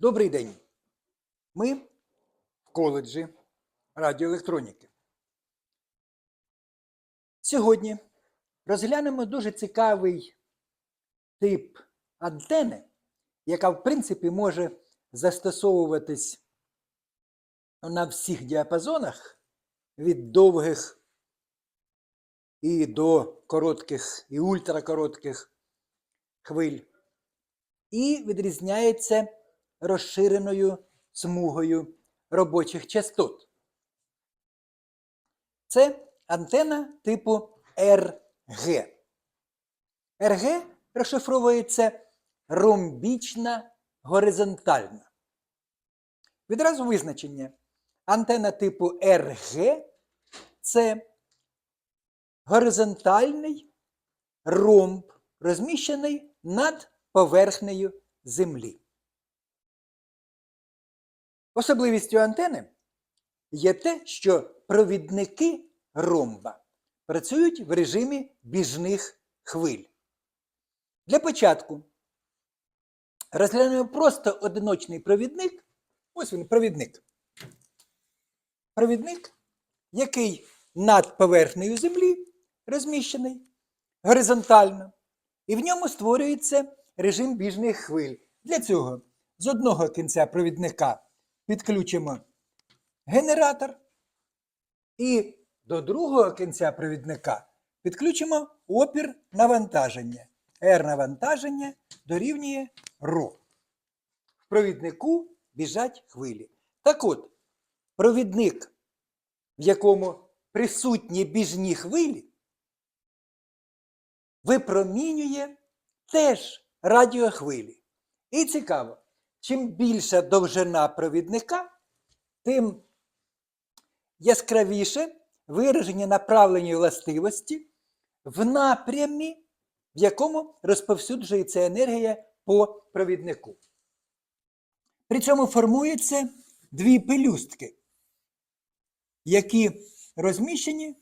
Добрий день. Ми в коледжі радіоелектроніки. Сьогодні розглянемо дуже цікавий тип антени, яка, в принципі, може застосовуватись на всіх діапазонах від довгих і до коротких і ультракоротких хвиль, і відрізняється розширеною смугою робочих частот. Це антена типу РГ. РГ розшифровується ромбічна горизонтальна. Відразу визначення. Антена типу РГ це горизонтальний ромб, розміщений над поверхнею Землі. Особливістю антени є те, що провідники ромба працюють в режимі біжних хвиль. Для початку розглянемо просто одиночний провідник. Ось він провідник. Провідник, який над поверхнею Землі розміщений горизонтально, і в ньому створюється режим біжних хвиль. Для цього з одного кінця провідника підключимо генератор, і до другого кінця провідника підключимо опір навантаження. R навантаження дорівнює ρ. В провіднику біжать хвилі. Так от, провідник, в якому присутні біжні хвилі, випромінює теж радіохвилі. І цікаво, чим більша довжина провідника, тим яскравіше виражені направлені властивості в напрямі, в якому розповсюджується енергія по провіднику. При цьому формуються дві пелюстки, які розміщені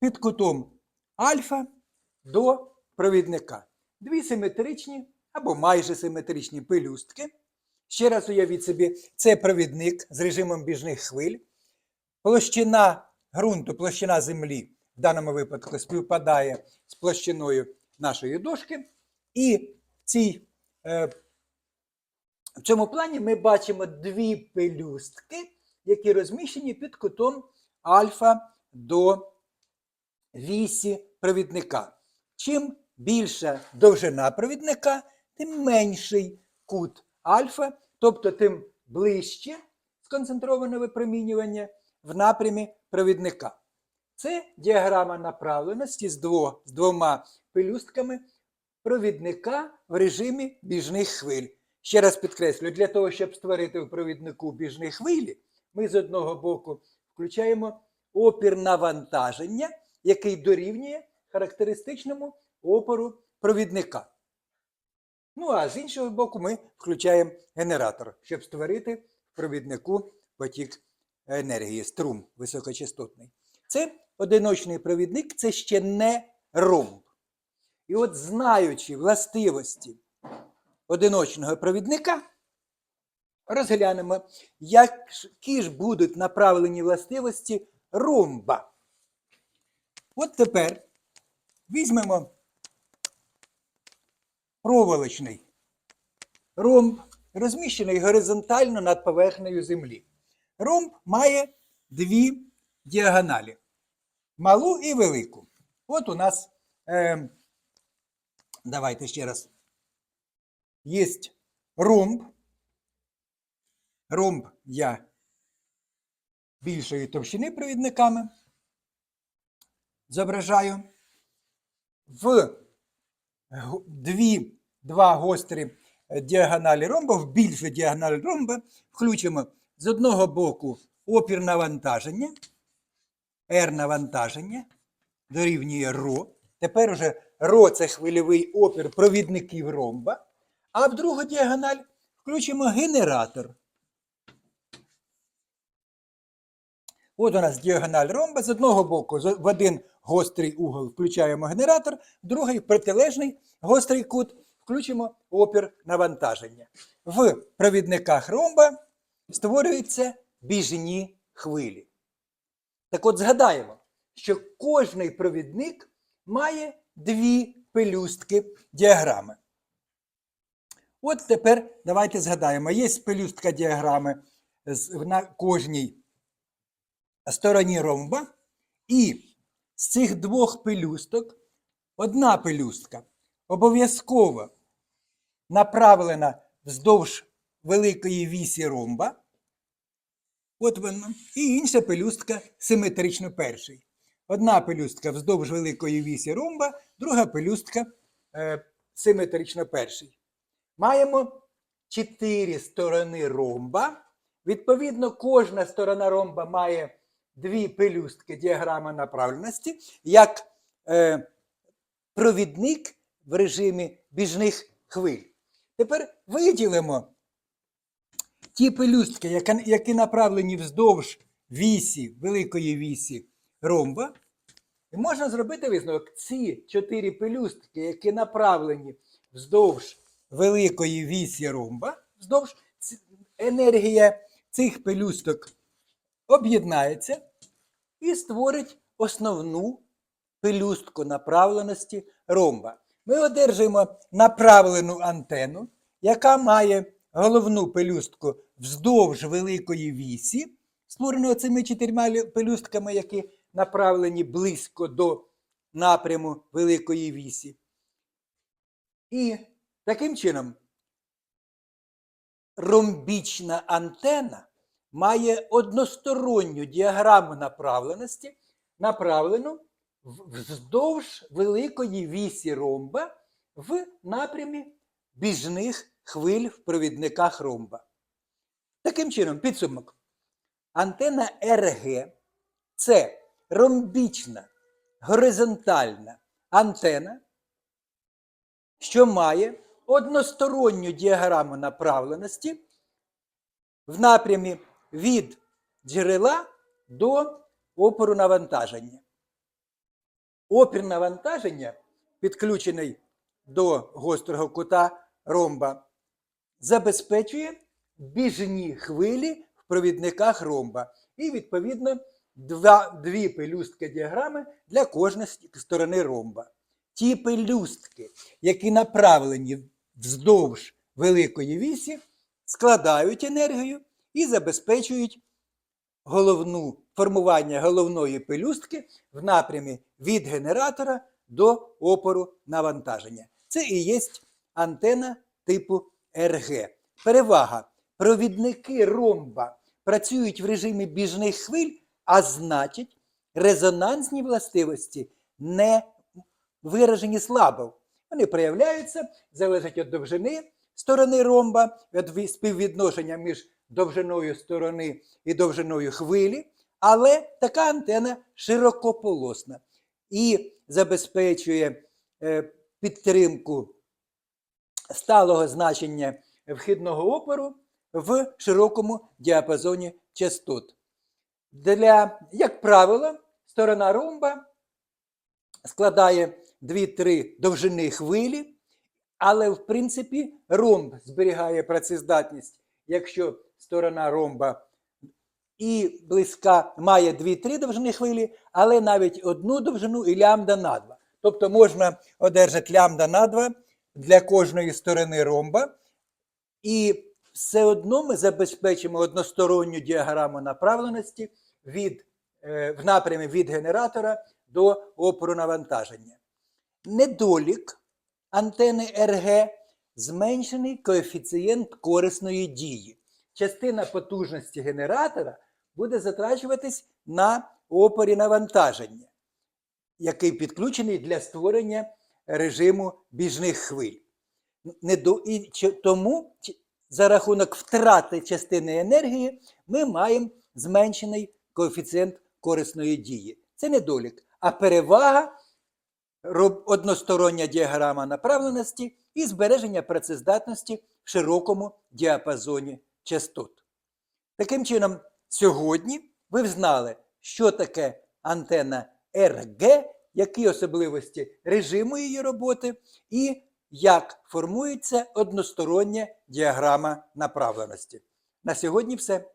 під кутом альфа до провідника. Дві симетричні або майже симетричні пелюстки. Ще раз уявіть собі, це провідник з режимом біжних хвиль. Площина ґрунту, площина землі в даному випадку співпадає з площиною нашої дошки. І в, цій, е, в цьому плані ми бачимо дві пелюстки, які розміщені під кутом альфа до вісі провідника. Чим більша довжина провідника, тим менший кут альфа, тобто тим ближче сконцентроване випромінювання в напрямі провідника. Це діаграма направленості з, дво, з двома пелюстками провідника в режимі біжних хвиль. Ще раз підкреслю, для того, щоб створити в провіднику біжні хвилі, ми з одного боку включаємо опір навантаження, який дорівнює характеристичному опору провідника. Ну а з іншого боку, ми включаємо генератор, щоб створити в провіднику потік енергії, струм високочастотний. Це одиночний провідник, це ще не ромб. І от знаючи властивості одиночного провідника, розглянемо, які ж будуть направлені властивості ромба. От тепер візьмемо проволочний ромб, розміщений горизонтально над поверхнею Землі. Ромб має дві діагоналі малу і велику. От у нас, е, давайте ще раз, є ромб. Ромб я більшої товщини провідниками зображаю. В дві, два гострі діагоналі ромба, в більшу діагональ ромба включимо з одного боку опір навантаження, R навантаження дорівнює ρ. Тепер уже ρ це хвильовий опір провідників ромба. А в другу діагональ включимо генератор. От у нас діагональ ромба. З одного боку в один гострий угол включаємо генератор, другий протилежний гострий кут включимо опір навантаження. В провідниках ромба створюються біжні хвилі. Так от згадаємо, що кожний провідник має дві пелюстки діаграми. От тепер давайте згадаємо, є пелюстка діаграми на кожній стороні ромба, і з цих двох пелюсток одна пелюстка обов'язково направлена вздовж великої вісі ромба. От вона. І інша пелюстка симетрично перший. Одна пелюстка вздовж великої вісі ромба, друга пелюстка е, симетрично перший. Маємо чотири сторони ромба. Відповідно, кожна сторона ромба має дві пелюстки діаграми направленості, як е, провідник в режимі біжних хвиль. Тепер виділимо ті пелюстки, яка- які направлені вздовж вісі, великої вісі ромба. І можна зробити висновок. Ці чотири пелюстки, які направлені вздовж великої вісі ромба, вздовж енергія цих пелюсток об'єднається і створить основну пелюстку направленості ромба. Ми одержуємо направлену антенну, яка має головну пелюстку вздовж великої вісі, створену цими чотирма пелюстками, які направлені близько до напряму великої вісі. І таким чином ромбічна антена має односторонню діаграму направленості, направлену вздовж великої вісі ромба в напрямі біжних хвиль в провідниках ромба. Таким чином, підсумок. Антена РГ це ромбічна горизонтальна антена, що має односторонню діаграму направленості в напрямі від джерела до опору навантаження. Опір навантаження, підключений до гострого кута ромба, забезпечує біжні хвилі в провідниках ромба. І, відповідно, два, дві пелюстки діаграми для кожної сторони ромба. Ті пелюстки, які направлені вздовж великої вісі, складають енергію і забезпечують головну формування головної пелюстки в напрямі від генератора до опору навантаження. Це і є антена типу РГ. Перевага. Провідники ромба працюють в режимі біжних хвиль, а значить, резонансні властивості не виражені слабо. Вони проявляються, залежать від довжини сторони ромба, від співвідношення між довжиною сторони і довжиною хвилі, але така антена широкополосна і забезпечує е, підтримку сталого значення вхідного опору в широкому діапазоні частот. Для, як правило, сторона ромба складає 2-3 довжини хвилі, але в принципі ромб зберігає працездатність, якщо сторона ромба і близька має 2-3 довжини хвилі, але навіть одну довжину і лямбда на 2. Тобто можна одержати лямбда на 2 для кожної сторони ромба, і все одно ми забезпечимо односторонню діаграму направленості від, е, в напрямі від генератора до опору навантаження. Недолік антени РГ зменшений коефіцієнт корисної дії. Частина потужності генератора буде затрачуватись на опорі навантаження, який підключений для створення режиму біжних хвиль. І тому за рахунок втрати частини енергії ми маємо зменшений коефіцієнт корисної дії. Це недолік. А перевага одностороння діаграма направленості і збереження працездатності в широкому діапазоні частот. Таким чином, сьогодні ви взнали, що таке антенна РГ, які особливості режиму її роботи і як формується одностороння діаграма направленості. На сьогодні все.